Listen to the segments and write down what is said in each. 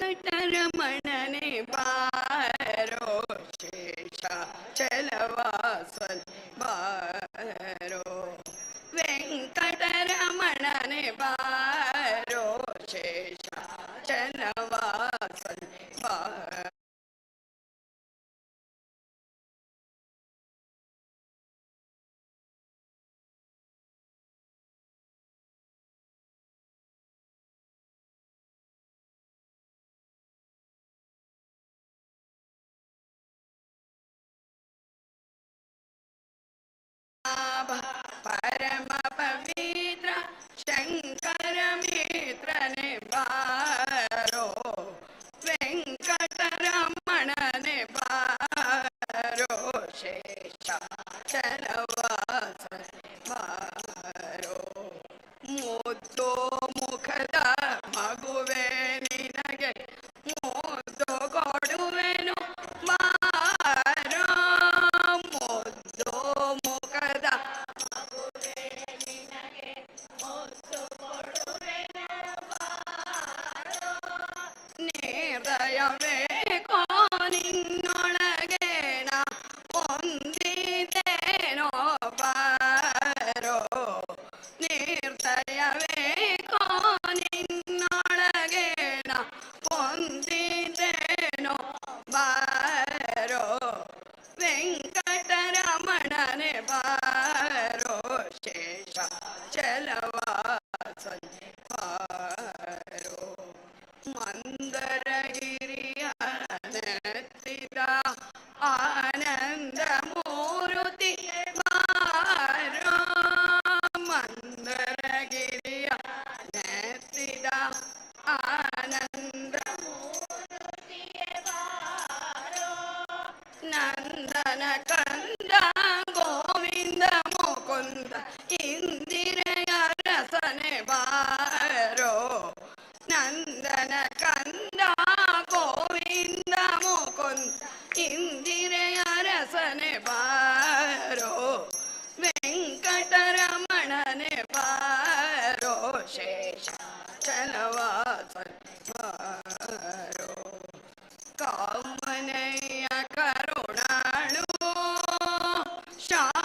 வெங்கடரமணனே பா परमपवित्र शङ्करमित्र निवारो वेङ्कटरमण निवारो शेषा اتدا ஆனந்த shot.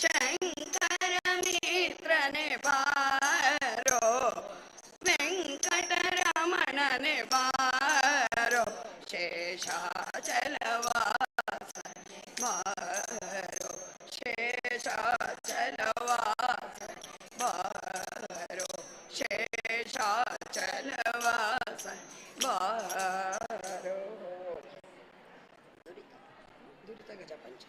శంకర మిత్రనే బారో వెంకటరమణనే బారో శేషాచలవాస బారో శేషాచలవాస బారో శేషాచలవాస బారో దురిత గజపంచ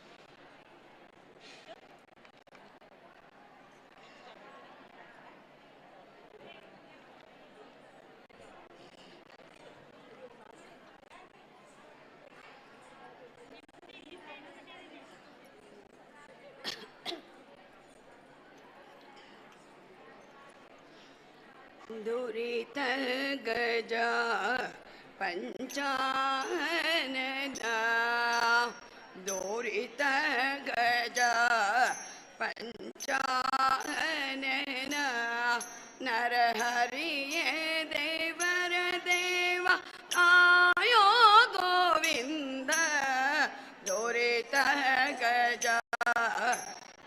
दुरितगजा पञ्चानदा। दुरितगजा पञ्चानना देवर देवा आयो गोविंद गोविन्द दुरितगजा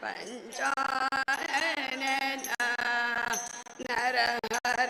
पंचा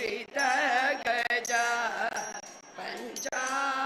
कृतगजा पञ्चा